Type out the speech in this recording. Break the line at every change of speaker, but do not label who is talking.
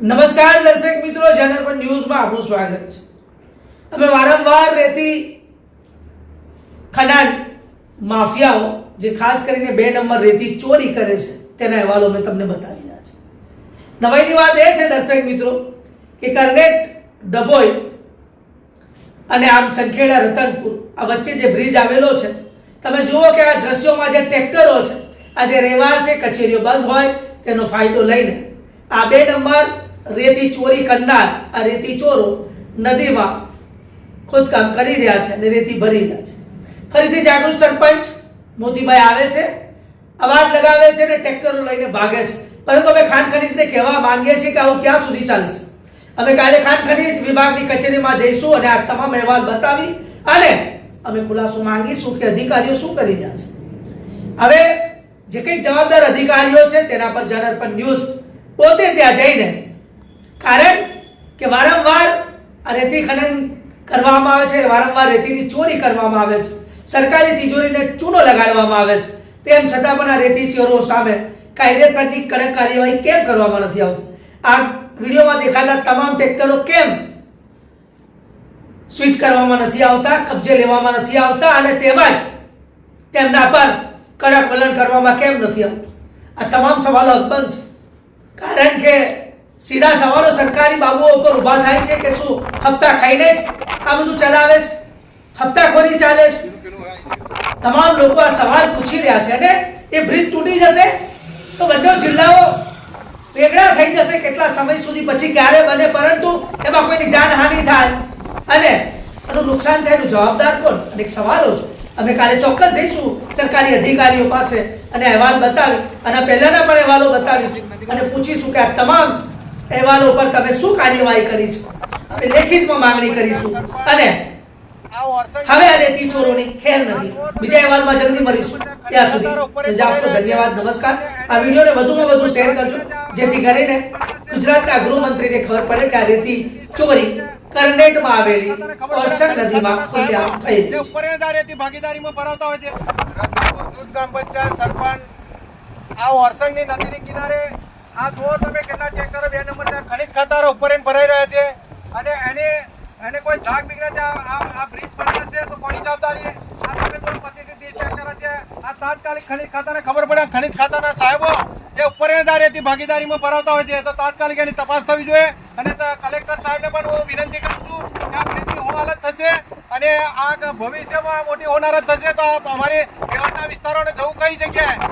નમસ્કાર દર્શક મિત્રો જનરપન ન્યૂઝમાં આપનું સ્વાગત છે. અમે વારંવાર રહેતી ખનાન માફિયાઓ, જે ખાસ કરીને બે નંબર રેતી ચોરી કરે છે, તેના અહેવાલો અમે તમને બતાવી રહ્યા છે. નવાઈની વાત એ છે દર્શક મિત્રો, કે કરનેટ, ડભોઈ અને આમ સંખેડા રતનપુર, આ વચ્ચે જે બ્રિજ આવેલો છે, તમે જુઓ કે આ દ્રશ્યોમાં જે ટ્રેક્ટરો છે, આ જે રહેવાર છે, કચેરીઓ બંધ હોય, તેનો ફાયદો લઈને, આ બે નંબર રેતી ચોરી કરનાર, આ રેતી ચોરો નદીમાં ખોદકામ કરી રહ્યા છે અને રેતી ભરી રહ્યા છે. ફરીથી જાગૃત સરપંચ મોતીભાઈ આવે છે, અવાજ લગાવે છે અને ટ્રેક્ટરો લઈને ભાગે છે. પરંતુ અમે ખાન ખનીજને કહેવા માંગીએ છીએ કે આવું ક્યાં સુધી ચાલશે? અમે કાલે ખાન ખનીજ વિભાગની કચેરીમાં જઈશું અને આ તમામ અહેવાલ બતાવી અને અમે ખુલાસો માંગીશું કે અધિકારીઓ શું કરી રહ્યા છે. હવે જે કંઈ જવાબદાર અધિકારીઓ છે તેના પર જનરપન ન્યૂઝ પોતે ત્યાં જઈને કારણ કે વારંવાર આ રેતી ખનન કરવામાં આવે છે, વારંવાર રેતીની ચોરી કરવામાં આવે છે, સરકારી તિજોરીને ચૂનો લગાડવામાં આવે છે. તેમ છતાં પણ આ રેતી ચોરો સામે કાયદેસરની કડક કાર્યવાહી કેમ કરવામાં નથી આવતી? આ વિડીયોમાં દેખાતા તમામ ટ્રેક્ટરો કેમ સ્વિચ કરવામાં નથી આવતા, કબજે લેવામાં નથી આવતા અને તેમજ તેમના પર કડક વલણ કરવામાં કેમ નથી આવતું? આ તમામ સવાલો અકબંધ છે. કારણ કે સીધા સવાલો સરકારી બાબુઓ ઉપર ઊભા થાય છે કે શું હપ્તા ખાઈને જ આ બધું ચલાવે છે? હપ્તાખોરી ચાલે છે? તમામ લોકો આ સવાલ પૂછી રહ્યા છે અને એ બ્રિજ તૂટી જશે? તો બધો જિલ્લાઓ વેગળા થઈ જશે કેટલા સમય સુધી? પછી ક્યારે બને? પરંતુ એમાં કોઈની જાનહાનિ થાય. અને એનું નુકસાન થયેલું જવાબદાર કોણ? અને એક સવાલો છે. અમે કાલે ચોક્કસ જઈશું સરકારી અધિકારીઓ પાસે અને અહેવાલ બતાવી. અને પહેલાના પણ અહેવાલો બતાવીશું. અને પૂછીશું કે આ તમામ અહેવાલો પર તમે શું કાર્યવાહી કરી છે? અમે લેખિતમાં માંગણી કરીશું. અને હવે આ રેતી ચોરોની ખેર નથી. બીજા અહેવાલમાં જલ્દી મળીશું. ત્યાં સુધી રજા આપશો ધન્યવાદ, નમસ્કાર. આ વિડીયોને વધુમાં વધુ શેર કરજો. જેથી કરીને ગુજરાતના ગૃહમંત્રીને ખબર પડે કે આ રેતી ચોરી કરનેટમાં આવેલી ઓરસંગ નદીમાં ખુલ્યા થઈ
ભરાવતા હોય છે. રતનપુર ગ્રામ પંચાયત સરપંચ, આ ઓરસંગની નદીની કિનારે આ જુઓ તમે કેટલા ખાતારો ઉપર ભરાઈ રહ્યા છે. અને એને એને કોઈ ધાક બીગડે ત્યાં આ બ્રિજ બને છે, તો કોની જવાબદારી? આ તમે કોઈ પતિથી છે આ તાત્કાલિક ખનિજ ખાતાને ખબર પડે ખનિજ ખાતાના સાહેબો જે ઉપરેદારીથી ભાગીદારીમાં ભરાવતા હોય છે, તો તાત્કાલિક એની તપાસ થવી જોઈએ. અને કલેક્ટર સાહેબને પણ હું વિનંતી કરું છું આ બ્રિજની હાલત થશે અને આ ભવિષ્યમાં મોટી હોનારત થશે, તો અમારી મેવાડના વિસ્તારોને જવું કઈ જગ્યાએ?